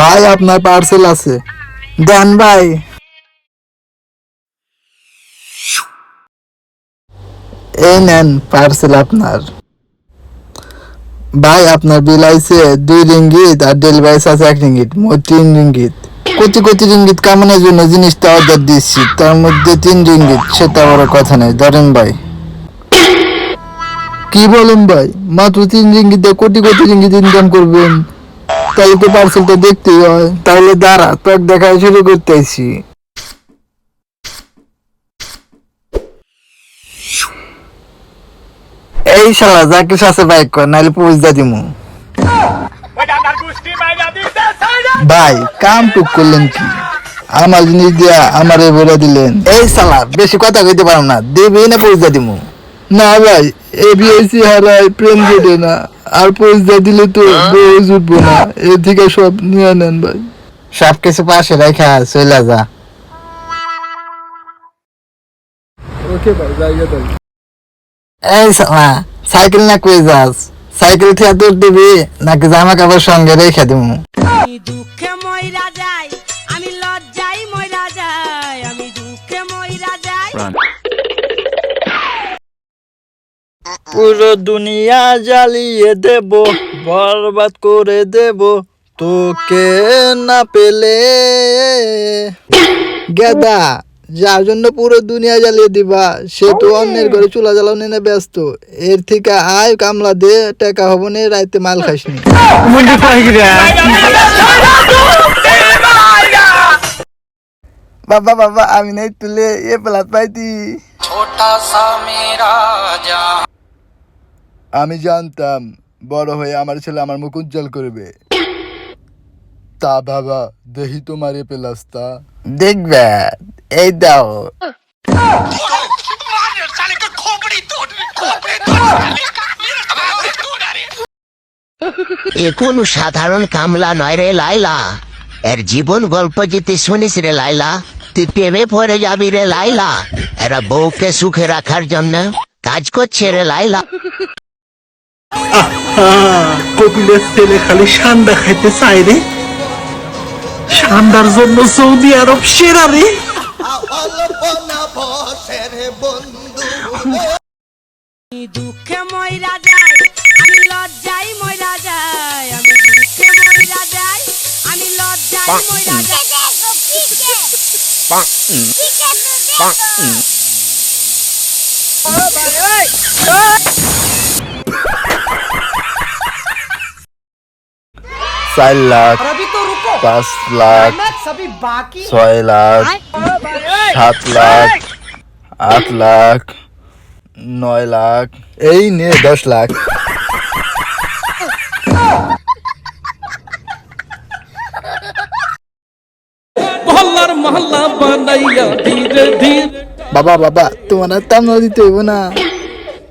ভাই, আপনার পার্সেল আছে। দেন ভাই। এই নেন পার্সেল আপনার। ভাই, আপনার বিল আইছে দুই রিঙ্গিত আর ডেলিভারি আছে এক রিঙ্গিত, মোট তিন রিঙ্গিত। কোটি কোটি রিঙ্গিত কামানোর জন্য জিনিসটা অর্ডার দিচ্ছি তার মধ্যে তিন রিঙ্গিত, সেটা বড় কথা নেই ধরেন ভাই। কি বলেন ভাই, মাত্র তিন ringgit crore crore ringgit income করবেন। তাহলে তো পার্সেলটা দেখতেই হয়। তাহলে দাঁড়া, তোর দেখা শুরু করতে আইছি এই শালা যাকে সাথে বাইক কর, নাহলে পৌঁছা দিমু ভাই, কাম টুক করলেন কি? আমার জিনিস দিয়া আমারে বলে দিলেন। এই শালা, বেশি কথা কইতে পারো না দেবেই না পৌঁছা দিমু না ভাই এবিএসি হারায় প্রেম জুটে না। আর পৌঁছা দিলে তো বউ জুটবো না। এ থেকে সব নিয়ে নেন ভাই। সব কিছু পাশে রেখা চলে যা। ওকে ভাই জায়গা তাই এই সাইকেল না কই যাস? সাইকেল থেকে দূর দিবি নাকি জামা কাপড় সঙ্গে রেখে দিমু আমি দুঃখে ময়রা যাই আমি লজ্জাই ময়রা যাই আমি দুঃখে ময়রা যাই। পুরো দুনিয়া জ্বালিয়ে দেব বরবাদ করে দেব। তোকে না পেলে গেদা যার জন্য পুরো দুনিয়া জ্বালিয়ে দিবা সে তো অন্যের ঘরে চুলা জ্বালাও নিয়ে ব্যস্ত। এর থেকে আয় কামলা দে টাকা হব নে রাইতে মাল খাসনি বাবা বাবা আমি নাই তুলে এ পেলাত পাইতি। আমি জানতাম বড় হয়ে আমার ছেলে আমার মুখ উজ্জ্বল করবে। তা বাবা দেহি তোমার এ পেলাস্তা দেখবে এই দাও। এ কোনো সাধারণ কামলা নয় রে লাইলা। এর জীবন গল্প যদি শুনিস রে লাইলা। তুই প্রেমে পড়ে যাবি রে লাইলা। এরা বউকে সুখে রাখার জন্য কাজ করছে রে লাইলা। কপিলের ছেলে খালি সান্ডা খাইতে চাই রে। সান্ডার জন্য সৌদি আরব সেরা রে। আমি দুঃখে ময়রা যাই আমি লজ্জাই ময়রা যাই আমি দুঃখে ময়রা যাই আমি লজ্জাই ময়রা যাই। চার লাখ পাঁচ লাখ ছয় লাখ সাত লাখ আট লাখ নয় লাখ এই নে দশ লাখ। মহল্লার মহল্লা বানাইয়া ধীরে ধীরে। বাবা বাবা তোমার আর তামলা দিতে হইব না।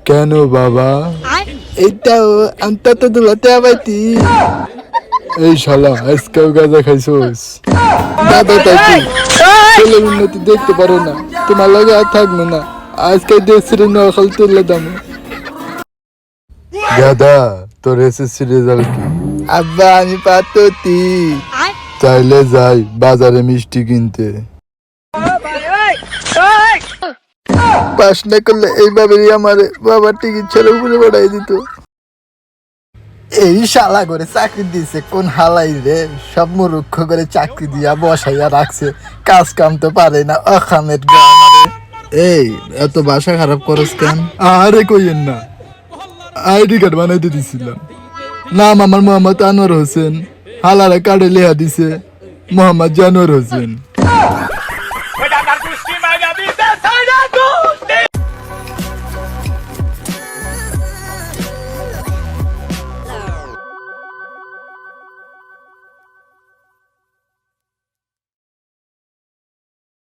কেন বাবা? এইটাও আমি তো দুলাতে আবাইতি। এই শালা আজকেও গাঁজা খাইছোস দাদা তাই কি ছেলের উন্নতি দেখতে পারো না। তোমার লগে আর থাকব না। আজকে দেশের নকল তুলে দাম। দাদা তোর এসএসসি রেজাল্ট কি? আব্বা আমি পাততি। চাইলে যাই বাজারে মিষ্টি কিনতে। পাস না করলে এইভাবেই আমার বাবার টিকিট ছেড়ে উপরে বাড়াই দিত। এই শালা করে চাকরি দিছে কোন হালাই রে? সব মুরুক্ষ করে চাকরি দিয়া বসাইয়া রাখছে। কাজ কাম তো পারে না। অখামের আমারে এই এত বাসা খারাপ করস কেন? আরে কইেন না। আইডি কার্ড বানাইতে দিছিলাম। নাম আমার মোহাম্মদ আনোয়ার হোসেন। হালারা কার্ডে লেহা দিছে মোহাম্মদ জানোয়ার হোসেন।